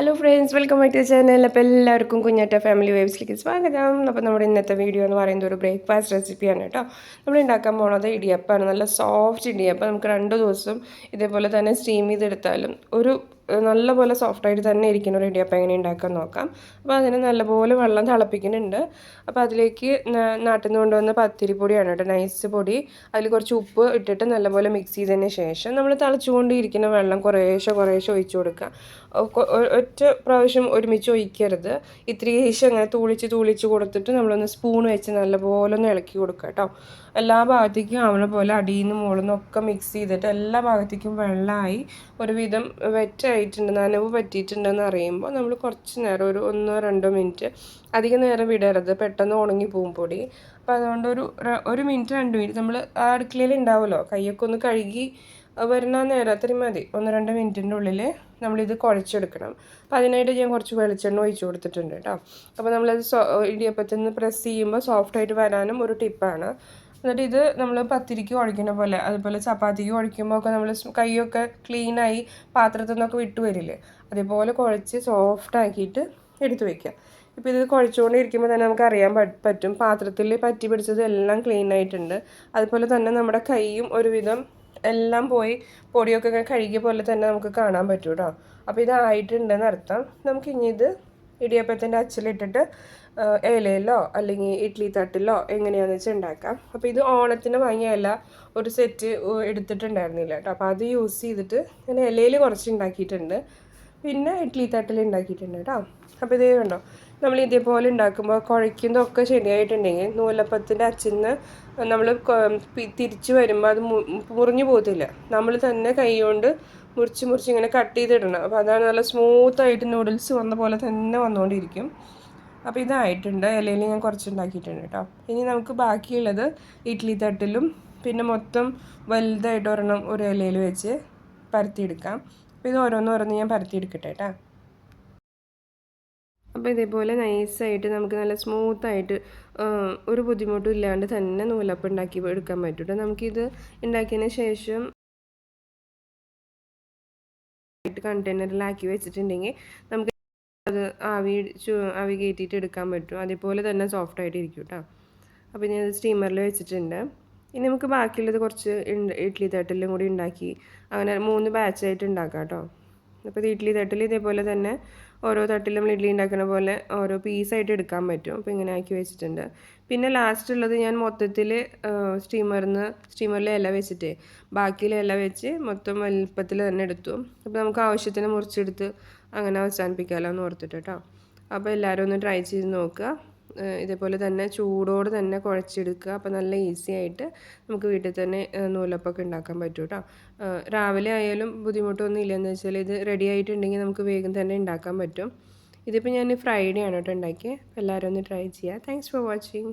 Hello friends welcome back to channel അപ്പോൾ എല്ലാവർക്കും കുഞ്ഞാറ്റ family വേവ്സിലേക്ക് സ്വാഗതം. അപ്പോൾ നമ്മുടെ ഇന്നത്തെ വീഡിയോ എന്ന് പറയുന്നത് ഒരു ബ്രേക്ക്ഫാസ്റ്റ് റെസിപ്പിയാണ് കേട്ടോ. നമ്മൾ ഉണ്ടാക്കാൻ പോണത് ഇടിയപ്പമാണ്. നല്ല സോഫ്റ്റ് ഇടിയപ്പം. നമുക്ക് രണ്ട് ദിവസം ഇതേപോലെ തന്നെ സ്റ്റീം ചെയ്തെടുത്താലും ഒരു നല്ലപോലെ സോഫ്റ്റായിട്ട് തന്നെ ഇരിക്കുന്ന ഒരു ഇടിയപ്പം എങ്ങനെ ഉണ്ടാക്കാൻ നോക്കാം. അപ്പോൾ അതിന് നല്ലപോലെ വെള്ളം തിളപ്പിക്കുന്നുണ്ട്. അപ്പോൾ അതിലേക്ക് നാട്ടിൽ നിന്ന് കൊണ്ടുവന്ന പത്തിരി പൊടിയാണ് കേട്ടോ നൈസ് പൊടി. അതിൽ കുറച്ച് ഉപ്പ് ഇട്ടിട്ട് നല്ലപോലെ മിക്സ് ചെയ്തതിന് ശേഷം നമ്മൾ തിളച്ചുകൊണ്ടിരിക്കുന്ന വെള്ളം കുറേശ്ശെ കുറേശ്ശെ ഒഴിച്ചു കൊടുക്കുക. ഒറ്റ പ്രാവശ്യം ഒരുമിച്ച് ഒഴിക്കരുത്. ഇത്തിരീശം അങ്ങനെ തൂളിച്ച് തൂളിച്ച് കൊടുത്തിട്ട് നമ്മളൊന്ന് സ്പൂൺ വെച്ച് നല്ലപോലെ ഒന്ന് ഇളക്കി കൊടുക്കുക കേട്ടോ. എല്ലാ ഭാഗത്തേക്കും ആവണ പോലെ അടിയിൽ നിന്ന് ഒക്കെ മിക്സ് ചെയ്തിട്ട് എല്ലാ ഭാഗത്തേക്കും വെള്ളമായി ഒരുവിധം വെറ്റായിട്ടുണ്ട് നനവ് പറ്റിയിട്ടുണ്ടെന്ന് അറിയുമ്പോൾ നമ്മൾ കുറച്ച് നേരം ഒരു ഒന്നോ രണ്ടോ മിനിറ്റ് അധികം നേരം വിടരുത്. പെട്ടെന്ന് ഉണങ്ങി പോകും പൊടി. അപ്പോൾ അതുകൊണ്ട് ഒരു ഒരു മിനിറ്റ് രണ്ട് മിനിറ്റ് നമ്മൾ ആ അടുക്കളയിൽ ഉണ്ടാവുമല്ലോ. കൈയൊക്കെ ഒന്ന് കഴുകി വരുന്ന നേരം അത്രയും മതി. ഒന്ന് രണ്ട് മിനിറ്റിന്റെ ഉള്ളിൽ നമ്മളിത് കുഴച്ചെടുക്കണം. അപ്പം അതിനായിട്ട് ഞാൻ കുറച്ച് വെളിച്ചെണ്ണ ഒഴിച്ചു കൊടുത്തിട്ടുണ്ട് കേട്ടോ. അപ്പോൾ നമ്മളത് സോ ഇടിയപ്പത്തിൽ നിന്ന് പ്രസ് ചെയ്യുമ്പോൾ സോഫ്റ്റായിട്ട് വരാനും ഒരു ടിപ്പാണ് എന്നിട്ട് ഇത് നമ്മൾ പത്തിരിക്ക് കുഴക്കുന്ന പോലെ അതുപോലെ ചപ്പാത്തിക്ക് കുഴക്കുമ്പോൾ ഒക്കെ നമ്മൾ കൈയൊക്കെ ക്ലീനായി പാത്രത്തിൽ നിന്നൊക്കെ വിട്ടു വരില്ലേ? അതേപോലെ കുഴച്ച് സോഫ്റ്റ് ആക്കിയിട്ട് എടുത്തു വയ്ക്കുക ഇപ്പോൾ ഇത് കുഴച്ചുകൊണ്ടിരിക്കുമ്പോൾ തന്നെ നമുക്ക് അറിയാൻ പറ്റും. പാത്രത്തിൽ പറ്റി പിടിച്ചത് എല്ലാം ക്ലീൻ ആയിട്ടുണ്ട്. അതുപോലെ തന്നെ നമ്മുടെ കൈയും ഒരുവിധം എല്ലാം പോയി പൊടിയൊക്കെ കഴുകിയ പോലെ തന്നെ നമുക്ക് കാണാൻ പറ്റും കേട്ടോ അപ്പോൾ ഇതായിട്ടുണ്ടെന്ന് അർത്ഥം നമുക്ക് ഇനി ഇത് ഇടിയപ്പത്തിന്റെ അച്ചിലിട്ടിട്ട് ഇലയിലോ അല്ലെങ്കിൽ ഇഡ്ഡലി തട്ടിലോ എങ്ങനെയാണെന്ന് വെച്ചാൽ ഉണ്ടാക്കാം അപ്പോൾ ഇത് ഓണത്തിന് വാങ്ങിയല്ല ഒരു സെറ്റ് എടുത്തിട്ടുണ്ടായിരുന്നില്ല കേട്ടോ. അപ്പോൾ അത് യൂസ് ചെയ്തിട്ട് ഞാൻ ഇലയിൽ കുറച്ച് ഉണ്ടാക്കിയിട്ടുണ്ട് പിന്നെ ഇഡ്ഡലി തട്ടിൽ ഉണ്ടാക്കിയിട്ടുണ്ട് കേട്ടോ. അപ്പോൾ ഇത് കണ്ടോ? നമ്മൾ ഇതേപോലെ ഉണ്ടാക്കുമ്പോൾ കുഴയ്ക്കുന്നതൊക്കെ ശരിയായിട്ടുണ്ടെങ്കിൽ നൂലപ്പത്തിന്റെ അച്ചിന്ന് നമ്മൾ തിരിച്ച് വരുമ്പോൾ അത് മുറിഞ്ഞു പോകത്തില്ല. നമ്മൾ തന്നെ കൈ കൊണ്ട് മുറിച്ച് മുറിച്ച് ഇങ്ങനെ കട്ട് ചെയ്തിടണം. അപ്പോൾ അതാണ് നല്ല സ്മൂത്തായിട്ട് നൂഡിൽസ് വന്ന പോലെ തന്നെ വന്നുകൊണ്ടിരിക്കും. അപ്പോൾ ഇതായിട്ടുണ്ട്. ഇലയിൽ ഞാൻ കുറച്ച് ഉണ്ടാക്കിയിട്ടുണ്ട് കേട്ടോ. ഇനി നമുക്ക് ബാക്കിയുള്ളത് ഇഡ്ഡലി തട്ടിലും പിന്നെ മൊത്തം വലുതായിട്ട് ഒരെണ്ണം ഒരു ഇലയിൽ വെച്ച് പരത്തിയെടുക്കാം. അപ്പോൾ ഇത് ഓരോന്നോരോന്ന് ഞാൻ പരത്തിയെടുക്കട്ടെ കേട്ടോ. അപ്പോൾ ഇതേപോലെ നൈസായിട്ട് നമുക്ക് നല്ല സ്മൂത്തായിട്ട് ഒരു ബുദ്ധിമുട്ടും ഇല്ലാണ്ട് തന്നെ നൂലപ്പം ഉണ്ടാക്കി എടുക്കാൻ പറ്റും കേട്ടോ നമുക്കിത് ഉണ്ടാക്കിയതിന് ശേഷം കണ്ടെയ്നറിലാക്കി വെച്ചിട്ടുണ്ടെങ്കിൽ നമുക്ക് അത് ആവി ആവി കയറ്റിയിട്ട് എടുക്കാൻ പറ്റും. അതേപോലെ തന്നെ സോഫ്റ്റ് ആയിട്ട് ഇരിക്കും കേട്ടോ അപ്പോൾ ഞാൻ സ്റ്റീമറിൽ വെച്ചിട്ടുണ്ട്. ഇനി നമുക്ക് ബാക്കിയുള്ളത് കുറച്ച് ഇഡ്ഡലി തട്ടിലും കൂടി ഉണ്ടാക്കി അങ്ങനെ മൂന്ന് ബാച്ചായിട്ട് ഉണ്ടാക്കാം കേട്ടോ അപ്പോൾ ഇത് ഇഡ്ഡലി തട്ടിൽ ഇതേപോലെ തന്നെ ഓരോ തട്ടിലും നമ്മൾ ഇഡ്ഡലി ഉണ്ടാക്കുന്ന പോലെ ഓരോ പീസായിട്ട് എടുക്കാൻ പറ്റും. അപ്പോൾ ഇങ്ങനെ ആക്കി വെച്ചിട്ടുണ്ട്. പിന്നെ ലാസ്റ്റ് ഉള്ളത് ഞാൻ മൊത്തത്തിൽ സ്റ്റീമറിൽ നിന്ന് സ്റ്റീമറിൽ ഇല വെച്ചിട്ട് ബാക്കിയിലെ ഇല വെച്ച് മൊത്തം വലിപ്പത്തിൽ തന്നെ എടുത്തു. അപ്പോൾ നമുക്ക് ആവശ്യത്തിന് മുറിച്ചെടുത്ത് അങ്ങനെ അവസാനിപ്പിക്കാമല്ലോ എന്ന് ഓർത്തിട്ട് കേട്ടോ അപ്പോൾ എല്ലാവരും ഒന്ന് ട്രൈ ചെയ്ത് നോക്കുക. ഇതേപോലെ തന്നെ ചൂടോട് തന്നെ കുഴച്ചെടുക്കുക. അപ്പോൾ നല്ല ഈസി ആയിട്ട് നമുക്ക് വീട്ടിൽ തന്നെ നൂലപ്പൊക്കെ ഉണ്ടാക്കാൻ പറ്റും കേട്ടോ രാവിലെ ആയാലും ബുദ്ധിമുട്ടൊന്നും ഇല്ലെന്ന് വെച്ചാൽ ഇത് റെഡി ആയിട്ടുണ്ടെങ്കിൽ നമുക്ക് വേഗം തന്നെ ഉണ്ടാക്കാൻ പറ്റും. ഇതിപ്പോൾ ഞാൻ ഫ്രൈഡേ ആണ് കേട്ടോ ഉണ്ടാക്കിയത് എല്ലാവരും ഒന്ന് ട്രൈ ചെയ്യുക താങ്ക്സ് ഫോർ വാച്ചിങ്